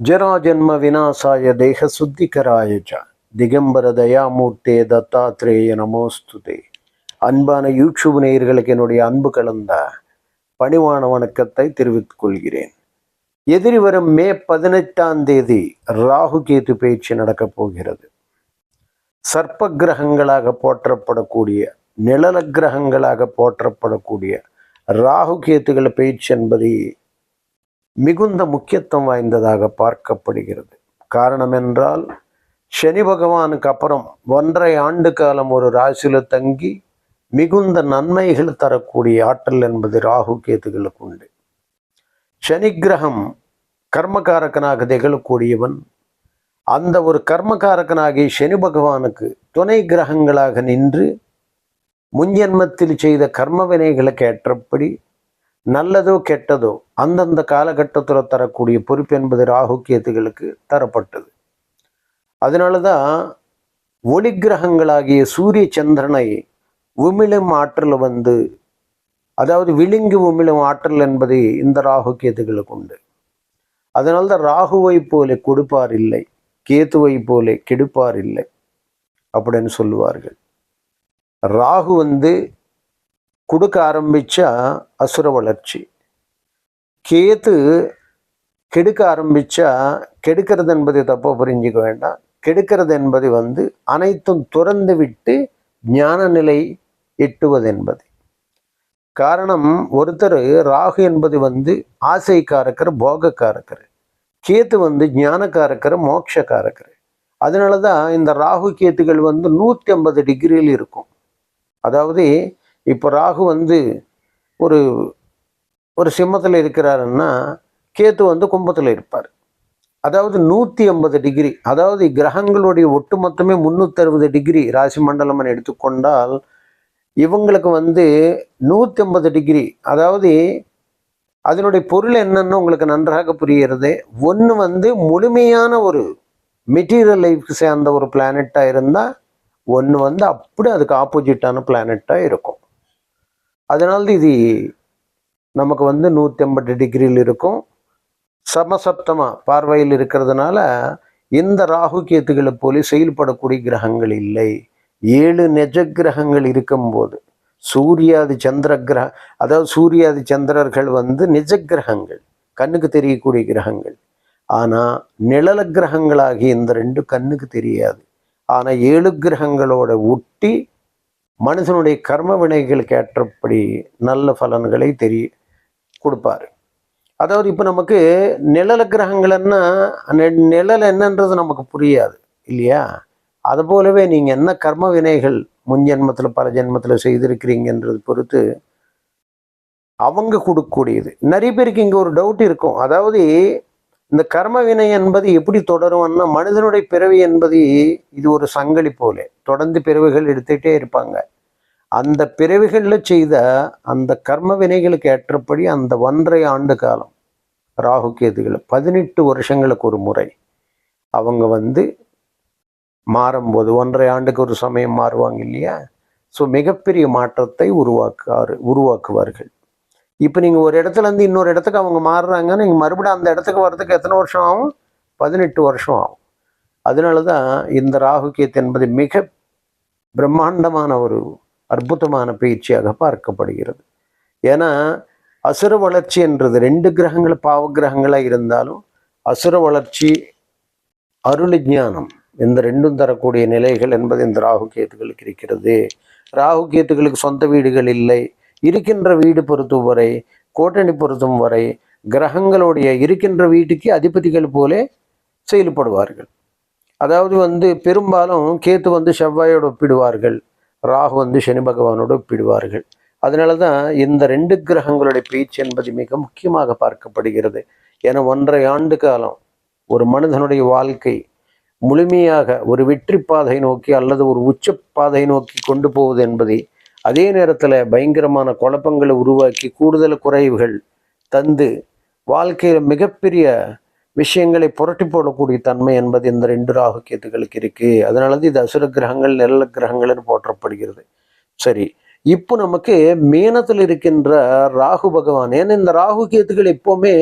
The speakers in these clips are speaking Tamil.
ಜರಾಜನ್ಮ ವಿನಾಶಾಯ ದೇಹ சுத்திகராய ச திகம்பர தயாமூர்த்தே தத்தாத்ரேய நமோஸ்துதே அன்பான யூடியூப் நேயர்களுக்கு என்னுடைய அன்பு கலந்த பணிவான வணக்கத்தை தெரிவித்துக் கொள்கிறேன் எதிரி வரும் மே பதினெட்டாம் தேதி ராகு கேது பேச்சு நடக்கப் போகிறது சர்ப்ப கிரகங்களாக போற்றப்படக்கூடிய நிழல கிரகங்களாக போற்றப்படக்கூடிய ராகு கேத்துகள் பேச்சு என்பது மிகுந்த முக்கியத்துவம் வாய்ந்ததாக பார்க்கப்படுகிறது. காரணம் என்றால் சனி பகவானுக்கு அப்புறம் ஒன்றரை ஆண்டு காலம் ஒரு ராசியில் தங்கி மிகுந்த நன்மைகள் தரக்கூடிய ஆற்றல் என்பது ராகு கேத்துகளுக்கு உண்டு. சனி கிரகம் கர்மகாரகனாக திகழக்கூடியவன் அந்த ஒரு கர்மகாரகனாகிய சனி பகவானுக்கு துணை கிரகங்களாக நின்று முன்ஜென்மத்தில் செய்த கர்ம வினைகளுக்கு ஏற்றபடி நல்லதோ கெட்டதோ அந்தந்த காலகட்டத்தில் தரக்கூடிய பொறுப்பு என்பது ராகு கேத்துகளுக்கு தரப்பட்டது. அதனால தான் ஒளி கிரகங்களாகிய சூரிய சந்திரனை உமிழும் ஆற்றல் வந்து அதாவது விழுங்கி உமிழும் ஆற்றல் என்பது இந்த ராகு கேத்துகளுக்கு உண்டு. அதனால்தான் ராகுவை போல கொடுப்பார் இல்லை கேத்துவை போல கெடுப்பார் இல்லை அப்படின்னு சொல்லுவார்கள். ராகு வந்து கொடுக்க ஆரம்பிச்சா அசுர வளர்ச்சி. கேத்து கெடுக்க ஆரம்பிச்சா கெடுக்கிறது என்பதை தப்பா புரிஞ்சுக்க வேண்டாம். கெடுக்கிறது என்பது வந்து அனைத்தும் துறந்து விட்டு ஞான நிலை எட்டுவது என்பது. காரணம் ஒருத்தர் ராகு என்பது வந்து ஆசைக்காரக்கர் போகக்காரக்கர். கேத்து வந்து ஞானக்காரக்கர் மோட்சக்காரக்கர். அதனால தான் இந்த ராகு கேத்துகள் வந்து நூற்றி ஐம்பது டிகிரியில் இருக்கும். அதாவது இப்போ ராகு வந்து ஒரு ஒரு சிம்மத்தில் இருக்கிறாருன்னா கேத்து வந்து கும்பத்தில் இருப்பார். அதாவது நூற்றி ஐம்பது டிகிரி அதாவது கிரகங்களுடைய ஒட்டுமொத்தமே முந்நூற்றறுபது டிகிரி ராசி மண்டலம் எடுத்துக்கொண்டால் இவங்களுக்கு வந்து நூற்றி ஐம்பது டிகிரி அதாவது அதனுடைய பொருள் என்னன்னு உங்களுக்கு நன்றாக புரிகிறது. ஒன்று வந்து முழுமையான ஒரு மெட்டீரியல் லைஃப்க்கு சேர்ந்த ஒரு பிளானட்டாக இருந்தால் ஒன்று வந்து அப்படி அதுக்கு ஆப்போசிட்டான பிளானட்டாக இருக்கும். அதனால இது நமக்கு வந்து நூற்றி ஐம்பது டிகிரியில் இருக்கும். சமசப்தமாக பார்வையில் இருக்கிறதுனால இந்த ராகு கேத்துக்களை போல செயல்படக்கூடிய கிரகங்கள் இல்லை. ஏழு நெஜ கிரகங்கள் இருக்கும்போது சூரியாதி சந்திர கிரக அதாவது சூரியாதி சந்திரர்கள் வந்து நிஜ கிரகங்கள் கண்ணுக்கு தெரியக்கூடிய கிரகங்கள். ஆனால் நிழல கிரகங்களாகி இந்த ரெண்டு கண்ணுக்கு தெரியாது. ஆனால் ஏழு கிரகங்களோட ஒட்டி மனுஷனுடைய கர்ம வினைகளுக்கு ஏற்றபடி நல்ல பலன்களை தெரிய கொடுப்பாரு. அதாவது இப்போ நமக்கு நிழல கிரகங்கள்னா நெ- நிழல் என்னன்றது நமக்கு புரியாது இல்லையா? அது போலவே நீங்கள் என்ன கர்ம வினைகள் முன் ஜென்மத்தில் பல ஜென்மத்தில் செய்திருக்கிறீங்கன்றது பொறுத்து அவங்க கொடுக்கக்கூடியது. நிறைய பேருக்கு இங்கே ஒரு டவுட் இருக்கும். அதாவது இந்த கர்ம வினை என்பது எப்படி தொடரும்னா மனிதனுடைய பிறவி என்பது இது ஒரு சங்கலி போல. தொடர்ந்து பிறவிகள் எடுத்துகிட்டே இருப்பாங்க. அந்த பிறவிகளில் செய்த அந்த கர்ம வினைகளுக்கு ஏற்றபடி அந்த ஒன்றரை ஆண்டு காலம் ராகு கேதுகள் பதினெட்டு வருஷங்களுக்கு ஒரு முறை அவங்க வந்து மாறும்போது ஒன்றரை ஆண்டுக்கு ஒரு சமயம் மாறுவாங்க இல்லையா? ஸோ மிகப்பெரிய மாற்றத்தை உருவாக்குவார் உருவாக்குவார்கள். இப்போ நீங்கள் ஒரு இடத்துல இருந்து இன்னொரு இடத்துக்கு அவங்க மாறுறாங்கன்னா நீங்கள் மறுபடியும் அந்த இடத்துக்கு வர்றதுக்கு எத்தனை வருஷம் ஆகும்? பதினெட்டு வருஷம் ஆகும். அதனால தான் இந்த ராகு என்பது மிக பிரம்மாண்டமான ஒரு அற்புதமான பயிற்சியாக பார்க்கப்படுகிறது. ஏன்னா அசுர வளர்ச்சி என்றது ரெண்டு கிரகங்கள் பாவ கிரகங்களாக இருந்தாலும் அசுர வளர்ச்சி அருள் ஞானம் இந்த ரெண்டும் தரக்கூடிய நிலைகள் என்பது இந்த ராகு கேத்துகளுக்கு இருக்கிறது. ராகு கேத்துகளுக்கு சொந்த வீடுகள் இல்லை இருக்கின்ற வீடு பொறுத்தும் வரை கோட்டணி பொருத்தும் வரை கிரகங்களுடைய இருக்கின்ற வீட்டுக்கு அதிபதிகள் போலே செயல்படுவார்கள். அதாவது வந்து பெரும்பாலும் கேத்து வந்து செவ்வாயோடு ஒப்பிடுவார்கள் ராகு வந்து சனி பகவானோடு ஒப்பிடுவார்கள். அதனால தான் இந்த ரெண்டு கிரகங்களுடைய பேச்சு என்பது மிக முக்கியமாக பார்க்கப்படுகிறது. என ஒன்றரை ஆண்டு காலம் ஒரு மனிதனுடைய வாழ்க்கை முழுமையாக ஒரு வெற்றி பாதை நோக்கி அல்லது ஒரு உச்ச பாதை நோக்கி கொண்டு போவது என்பதை அதே நேரத்தில் பயங்கரமான குழப்பங்களை உருவாக்கி கூடுதல் குறைவுகள் தந்து வாழ்க்கையில் மிகப்பெரிய விஷயங்களை புரட்டி போடக்கூடிய தன்மை என்பது இந்த ரெண்டு ராகு கேத்துகளுக்கு இருக்குது அதனால தான் இது அசுர கிரகங்கள் நல்ல கிரகங்கள்னு போற்றப்படுகிறது. சரி இப்போ நமக்கு மீனத்தில் இருக்கின்ற ராகு பகவான் ஏன்னா இந்த ராகு கேத்துகள் எப்போவுமே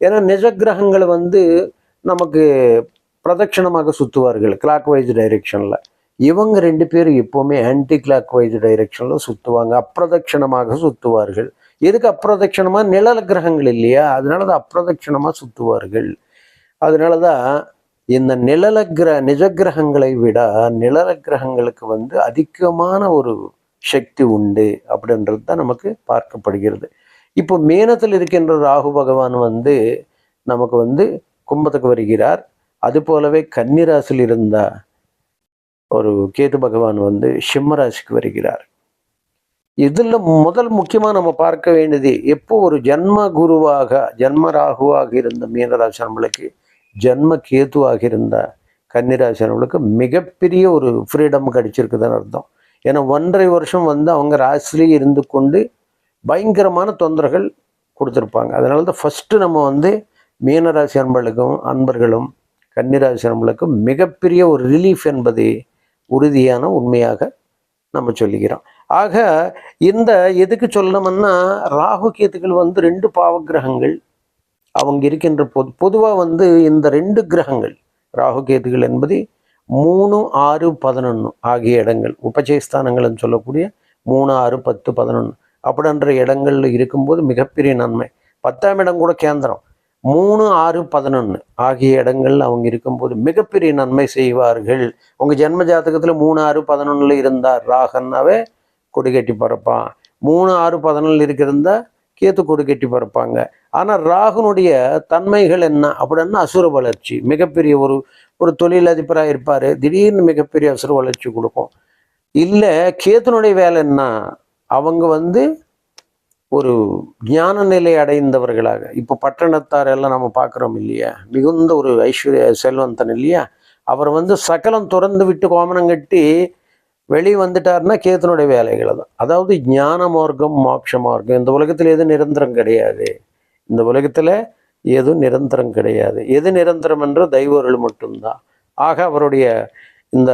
ஏன்னா நிஜ கிரகங்களை வந்து நமக்கு பிரதட்சணமாக சுற்றுவார்கள் கிளாக் வைஸ் டைரெக்ஷனில் இவங்க ரெண்டு பேரும் எப்போவுமே ஆன்டி கிளாக் வைஸ் டைரெக்ஷனில் சுற்றுவாங்க அப்பிரதட்சணமாக சுற்றுவார்கள் எதுக்கு அப்பிரதட்சணமாக நிழல் கிரகங்கள் இல்லையா? அதனால தான் அப்பிரதட்சணமாக சுற்றுவார்கள் அதனால தான் இந்த நிழல கிர நிஜ கிரகங்களை விட நிழல கிரகங்களுக்கு வந்து அதிகமான ஒரு சக்தி உண்டு அப்படின்றது தான் நமக்கு பார்க்கப்படுகிறது. இப்போ மேனத்தில் இருக்கின்ற ராகு பகவான் வந்து நமக்கு வந்து கும்பத்துக்கு வருகிறார். அது போலவே கன்னிராசில் இருந்தால் ஒரு கேது பகவான் வந்து சிம்மராசிக்கு வருகிறார். இதில் முதல் முக்கியமாக நம்ம பார்க்க வேண்டியது எப்போ ஒரு ஜென்ம குருவாக ஜென்ம ராகுவாக இருந்த மீனராசி நம்மளுக்கு ஜென்ம கேதுவாக இருந்த கன்னிராசி நம்மளுக்கு மிகப்பெரிய ஒரு ஃப்ரீடம் கிடைச்சிருக்குதுன்னு அர்த்தம். ஏன்னா ஒன்றரை வருஷம் வந்து அவங்க ராசிலேயே இருந்து கொண்டு பயங்கரமான தொந்தரவுகள் கொடுத்துருப்பாங்க. அதனால தான் ஃபஸ்ட்டு நம்ம வந்து மீனராசி அன்பர்களுக்கும் அன்பர்களும் கன்னிராசி அன்பர்களுக்கும் மிகப்பெரிய ஒரு ரிலீஃப் என்பது உறுதியான உண்மையாக நம்ம சொல்லிக்கிறோம் ஆக இந்த எதுக்கு சொல்லணும்னா ராகு கேத்துக்கள் வந்து ரெண்டு பாவகிரகங்கள் அவங்க இருக்கின்ற பொது பொதுவாக வந்து இந்த ரெண்டு கிரகங்கள் ராகு கேத்துகள் என்பது மூணு ஆறு பதினொன்று ஆகிய இடங்கள். உபஜயஸ்தானங்கள்னு சொல்லக்கூடிய மூணு ஆறு பத்து பதினொன்று அப்படின்ற இடங்கள்ல இருக்கும்போது மிகப்பெரிய நன்மை. பத்தாம் இடம் கூட கேந்திரம். மூணு ஆறு பதினொன்று ஆகிய இடங்கள்ல அவங்க இருக்கும்போது மிகப்பெரிய நன்மை செய்வார்கள். உங்கள் ஜென்ம ஜாதகத்தில் மூணு ஆறு பதினொன்றில் இருந்தார் ராகன்னாவே கொடி கட்டி பறப்பான். மூணு ஆறு பதினொன்றில் இருக்கிறதா கேத்து கொடி கட்டி பறப்பாங்க. ஆனால் ராகுனுடைய தன்மைகள் என்ன அப்படின்னா அசுர வளர்ச்சி. மிகப்பெரிய ஒரு ஒரு தொழிலதிபராக இருப்பார். திடீர்னு மிகப்பெரிய அசுர வளர்ச்சி கொடுக்கும். இல்லை கேத்துனுடைய வேலை என்ன? அவங்க வந்து ஒரு ஞான நிலை அடைந்தவர்களாக. இப்போ பட்டணத்தார் எல்லாம் நம்ம பார்க்குறோம் இல்லையா? மிகுந்த ஒரு ஐஸ்வர்ய செல்வந்தன் இல்லையா? அவர் வந்து சகலம் துறந்து விட்டு கோமனம் கட்டி வெளியே வந்துட்டாருன்னா கேத்தனுடைய வேலைகளை தான் அதாவது ஞான மார்க்கம் மோட்ச மார்க்கம் இந்த உலகத்தில் எது நிரந்தரம் கிடையாது. இந்த உலகத்தில் எதுவும் நிரந்தரம் கிடையாது. எது நிரந்தரம் என்ற தெய்வர்கள் மட்டும்தான். ஆக அவருடைய இந்த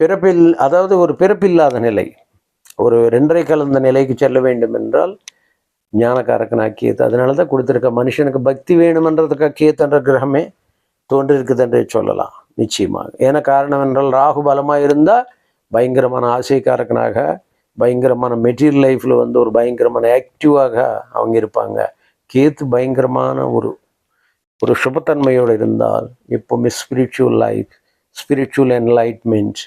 பிறப்பில் அதாவது ஒரு பிறப்பில்லாத நிலை. ஒரு ரெண்டரை கலந்த நிலைக்கு செல்ல வேண்டும் என்றால் ஞானக்காரக்கனாக கேத்து அதனால தான் கொடுத்துருக்க மனுஷனுக்கு பக்தி வேணுமென்றதுக்காக கேத்துன்ற கிரகமே தோன்றிருக்குது என்றே சொல்லலாம். நிச்சயமாக. ஏன்னா காரணம் என்றால் ராகு பலமாக இருந்தால் பயங்கரமான ஆசைக்காரக்கனாக பயங்கரமான மெட்டீரியல் லைஃப்பில் வந்து ஒரு பயங்கரமான ஆக்டிவாக அவங்க இருப்பாங்க. கேத்து பயங்கரமான ஒரு ஒரு சுபத்தன்மையோடு இருந்தால் எப்போவுமே ஸ்பிரிச்சுவல் லைஃப் ஸ்பிரிச்சுவல் என்லைட்மெண்ட்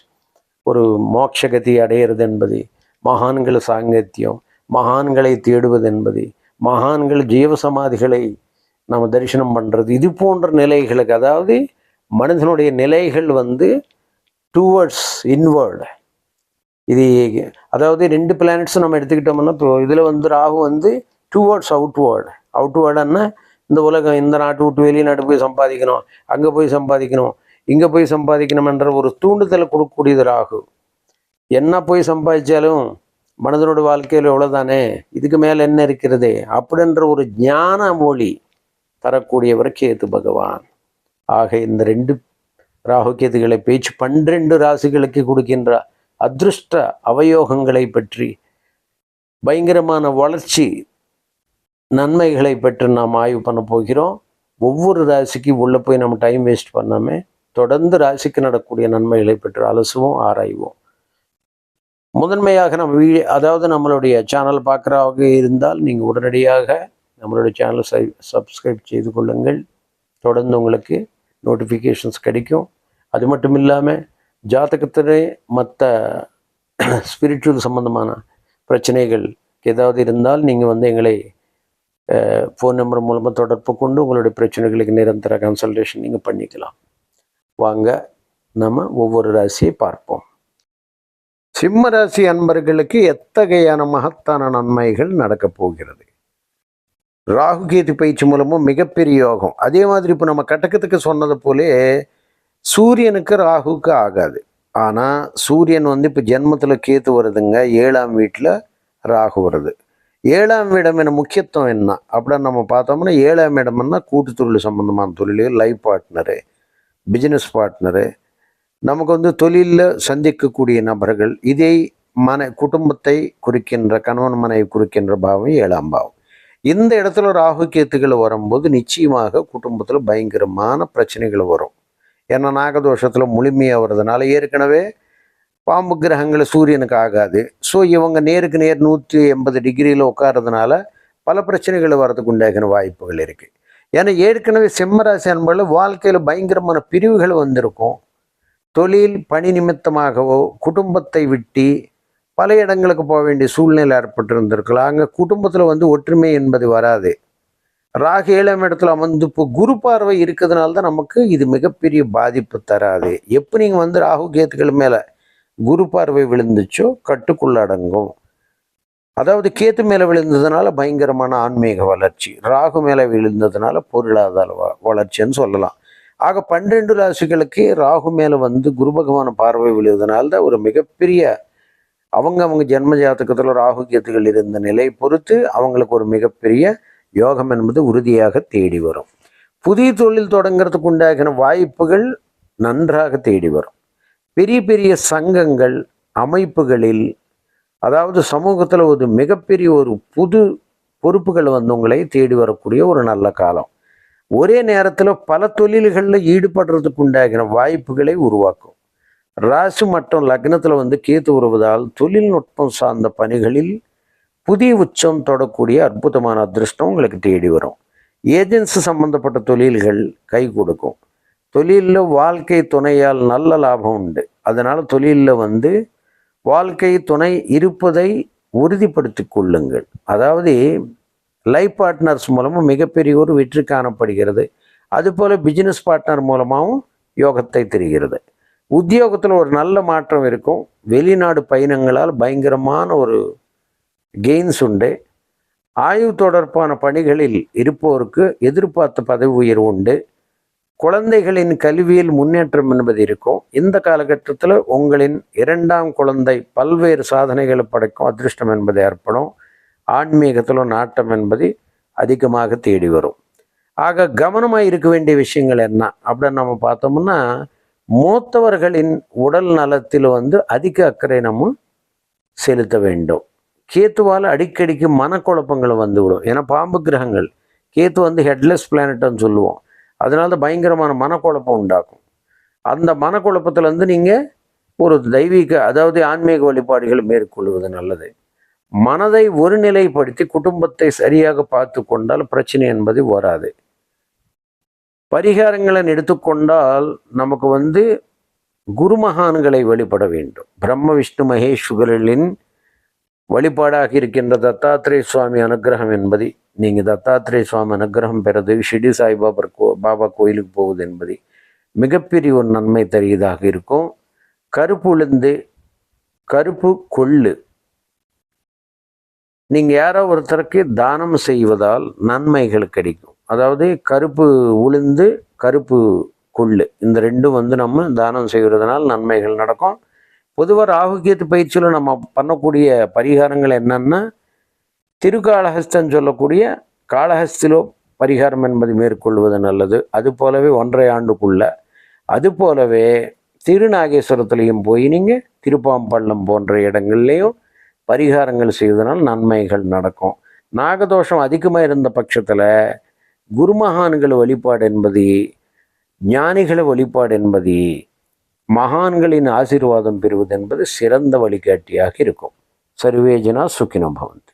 ஒரு மோட்சகதி அடையிறது என்பது மகான்கள் சாங்கத்தியம் மகான்களை தேடுவது என்பது மகான்கள் ஜீவசமாதிகளை நம்ம தரிசனம் பண்ணுறது இது போன்ற நிலைகளுக்கு அதாவது மனிதனுடைய நிலைகள் வந்து டூவர்ட்ஸ் இன்வேர்டு இது அதாவது ரெண்டு பிளானட்ஸும் நம்ம எடுத்துக்கிட்டோம்னா இப்போ இதில் வந்து ராகு வந்து டூவர்ட்ஸ் அவுட்வேர்டு அவுட்வேர்டுன்னா இந்த உலகம் இந்த நாட்டு விட்டு வெளிநாட்டு போய் சம்பாதிக்கணும் அங்கே போய் சம்பாதிக்கணும் இங்கே போய் சம்பாதிக்கணும்ன்ற ஒரு தூண்டுதலை கொடுக்கக்கூடியது ராகு. என்ன போய் சம்பாதிச்சாலும் மனிதனோட வாழ்க்கையில் எவ்வளோதானே இதுக்கு மேலே என்ன இருக்கிறது? அப்படின்ற ஒரு ஞான மொழி தரக்கூடியவர் கேது பகவான்? ஆக இந்த ரெண்டு ராகு கேதுகளை பேச்சு பன்னிரண்டு ராசிகளுக்கு கொடுக்கின்ற அதிருஷ்ட அவயோகங்களை பற்றி பயங்கரமான வளர்ச்சி நன்மைகளை பற்றி நாம் ஆய்வு பண்ண போகிறோம். ஒவ்வொரு ராசிக்கு உள்ளே போய் நம்ம டைம் வேஸ்ட் பண்ணாமல் தொடர்ந்து ராசிக்கு நடக்கக்கூடிய நன்மைகளை பற்றி அலசுவோம் ஆராய்வோம். முதன்மையாக நம்ம வீ அதாவது நம்மளுடைய சேனல் பார்க்குறவங்க இருந்தால் நீங்கள் உடனடியாக நம்மளுடைய சேனலை சை சப்ஸ்கிரைப் செய்து கொள்ளுங்கள். தொடர்ந்து உங்களுக்கு நோட்டிஃபிகேஷன்ஸ் கிடைக்கும். அது மட்டும் இல்லாமல் ஜாதகத்திலே மற்ற ஸ்பிரிச்சுவல் சம்பந்தமான பிரச்சனைகள் ஏதாவது இருந்தால் நீங்கள் வந்து எங்களை ஃபோன் நம்பர் மூலமாக தொடர்பு கொண்டு உங்களுடைய பிரச்சனைகளுக்கு நிரந்தர கன்சல்டேஷன் நீங்கள் பண்ணிக்கலாம். வாங்க நம்ம ஒவ்வொரு ராசியை பார்ப்போம். சிம்மராசி அன்பர்களுக்கு எத்தகையான மகத்தான நன்மைகள் நடக்கப் போகிறது? ராகு கேது பயிற்சி மூலமும் மிகப்பெரிய யோகம். அதே மாதிரி இப்போ நம்ம கட்டக்கத்துக்கு சொன்னது போலே சூரியனுக்கு ராகுக்கு ஆகாது. ஆனால் சூரியன் வந்து இப்போ ஜென்மத்தில் கேத்து வருதுங்க ஏழாம் வீட்டில் ராகு வருது. ஏழாம் இடம் என்ன முக்கியத்துவம் என்ன? அப்படின்னு நம்ம பார்த்தோம்னா ஏழாம் இடம்னா கூட்டு தொழில் சம்மந்தமான தொழில் லைஃப் பார்ட்னரு பிஸ்னஸ் பார்ட்னரு நமக்கு வந்து தொழிலில் சந்திக்கக்கூடிய நபர்கள் இதை மனை குடும்பத்தை குறிக்கின்ற கணவன் மனைவி குறிக்கின்ற பாவம் ஏழாம் பாவம். இந்த இடத்துல ராகு கேத்துக்கள் வரும்போது நிச்சயமாக குடும்பத்தில் பயங்கரமான பிரச்சனைகள் வரும். ஏன்னா நாகதோஷத்தில் முழுமையாக வர்றதுனால ஏற்கனவே பாம்பு கிரகங்கள் சூரியனுக்கு ஆகாது. ஸோ இவங்க நேருக்கு நேர் நூற்றி எண்பது டிகிரியில் உட்காரதுனால பல பிரச்சனைகள் வர்றதுக்கு உண்டாகின வாய்ப்புகள் இருக்குது ஏன்னா ஏற்கனவே சிம்மராசி அன்பர்கள் வாழ்க்கையில் பயங்கரமான பிரிவுகள் வந்திருக்கும். தொழில் பணி நிமித்தமாகவோ குடும்பத்தை விட்டு பல இடங்களுக்கு போக வேண்டிய சூழ்நிலை ஏற்பட்டிருந்திருக்கலாம். அங்கே குடும்பத்தில் வந்து ஒற்றுமை என்பது வராது. ராகு ஏழாம் இடத்துல அமர்ந்து இப்போ குரு பார்வை இருக்கிறதுனால தான் நமக்கு இது மிகப்பெரிய பாதிப்பு தராது. எப்போ நீங்கள் வந்து ராகு கேத்துக்கள் மேலே குரு பார்வை விழுந்துச்சோ கட்டுக்குள்ளடங்கும் அதாவது கேத்து மேலே விழுந்ததுனால பயங்கரமான ஆன்மீக வளர்ச்சி. ராகு மேலே விழுந்ததுனால பொருளாதார வ- வளர்ச்சின்னு சொல்லலாம். ஆக பன்னிரெண்டு ராசிகளுக்கு ராகு மேலே வந்து குரு பகவான பார்வை விழுவதனால தான் ஒரு மிகப்பெரிய அவங்க அவங்க ஜென்ம ஜாதகத்தில் ராகு கேத்துகள் இருந்த நிலை பொறுத்து அவங்களுக்கு ஒரு மிகப்பெரிய யோகம் என்பது உறுதியாக தேடி வரும். புதிய தொழில் தொடங்குறதுக்கு உண்டாகின வாய்ப்புகள் நன்றாக தேடி வரும். பெரிய பெரிய சங்கங்கள் அமைப்புகளில் அதாவது சமூகத்தில் ஒரு மிகப்பெரிய ஒரு புது பொறுப்புகள் வந்து உங்களை தேடி வரக்கூடிய ஒரு நல்ல காலம். ஒரே நேரத்தில் பல தொழில்களில் ஈடுபடுறதுக்கு உண்டாகின வாய்ப்புகளை உருவாக்கும். ராசி மற்றும் லக்னத்தில் வந்து கேத்து வருவதால் தொழில்நுட்பம் சார்ந்த பணிகளில் புதிய உச்சம் தொடக்கூடிய அற்புதமான அதிர்ஷ்டம் உங்களுக்கு தேடி வரும். ஏஜென்சி சம்பந்தப்பட்ட தொழில்கள் கை கொடுக்கும். தொழிலில் வாழ்க்கை துணையால் நல்ல லாபம் உண்டு. அதனால் தொழிலில் வந்து வாழ்க்கை துணை இருப்பதை உறுதிப்படுத்திக் கொள்ளுங்கள். அதாவது லைஃப் பார்ட்னர்ஸ் மூலமும் மிகப்பெரிய ஒரு வெற்றி காணப்படுகிறது. அதுபோல் பிஸ்னஸ் பார்ட்னர் மூலமாகவும் யோகத்தை தெரிகிறது. உத்தியோகத்தில் ஒரு நல்ல மாற்றம் இருக்கும். வெளிநாடு பயணங்களால் பயங்கரமான ஒரு கெயின்ஸ் உண்டு. ஆய்வு தொடர்பான பணிகளில் இருப்போருக்கு எதிர்பார்த்த பதவி உயர்வு உண்டு. குழந்தைகளின் கல்வியில் முன்னேற்றம் என்பது இருக்கும். இந்த காலகட்டத்தில் உங்களின் இரண்டாம் குழந்தை பல்வேறு சாதனைகளை படைக்கும் அதிர்ஷ்டம் என்பது ஏற்படும். ஆன்மீகத்தில் நாட்டம் என்பது அதிகமாக தேடி வரும். ஆக கவனமாக இருக்க வேண்டிய விஷயங்கள் என்ன? அப்படின்னு நம்ம பார்த்தோம்னா மூத்தவர்களின் உடல் நலத்தில் வந்து அதிக அக்கறை நம்ம செலுத்த வேண்டும். கேத்துவால் அடிக்கடிக்கு மனக்குழப்பங்கள் வந்துவிடும். ஏன்னா பாம்பு கிரகங்கள். கேத்து வந்து ஹெட்லெஸ் பிளானட்னு சொல்லுவோம். அதனால தான் பயங்கரமான மனக்குழப்பம் உண்டாக்கும் அந்த மனக்குழப்பத்திலேருந்து நீங்கள் ஒரு தெய்வீக அதாவது ஆன்மீக வழிபாடுகள் மேற்கொள்வது நல்லது. மனதை ஒருநிலைப்படுத்தி குடும்பத்தை சரியாக பார்த்து கொண்டால் பிரச்சனை என்பது வராது. பரிகாரங்களை எடுத்துக்கொண்டால் நமக்கு வந்து குருமகான்களை வழிபட வேண்டும். பிரம்ம விஷ்ணு மகேஸ்வரர்களின் வழிபாடாக இருக்கின்ற தத்தாத்திரேய சுவாமி அனுக்கிரகம் என்பது நீங்கள் தத்தாத்திரேய சுவாமி அனுகிரகம் பெறது ஷிடி சாய்பாபர் கோ பாபா கோயிலுக்கு போவது என்பது மிகப்பெரிய ஒரு நன்மை தருவதாக இருக்கும். கருப்பு உளுந்து கருப்பு கொள்ளு நீங்கள் யாரோ ஒருத்தருக்கு தானம் செய்வதால் நன்மைகள் கிடைக்கும். அதாவது கருப்பு உளுந்து கருப்பு கொள்ளு. இந்த ரெண்டும் வந்து நம்ம தானம் செய்கிறதுனால் நன்மைகள் நடக்கும். பொதுவாக ராகுகேத்து பயிற்சியில் நம்ம பண்ணக்கூடிய பரிகாரங்கள் என்னன்னா திருக்காளஹஸ்தன் சொல்லக்கூடிய காளஹஸ்திலோ பரிகாரம் என்பது மேற்கொள்வது நல்லது. அது போலவே ஒன்றரை ஆண்டுக்குள்ள. அது போலவே திருநாகேஸ்வரத்துலேயும் போய் நீங்கள் திருப்பாம்பள்ளம் போன்ற இடங்கள்லேயும் பரிகாரங்கள் செய்வதனால் நன்மைகள் நடக்கும். நாகதோஷம் அதிகமாக இருந்த பட்சத்தில் குருமகான்கள் வழிபாடு என்பது ஞானிகளை வழிபாடு என்பது மகான்களின் ஆசீர்வாதம் பெறுவது என்பது சிறந்த வழிகாட்டியாக இருக்கும். சர்வேஜனா சுக்கினம் பவந்த்.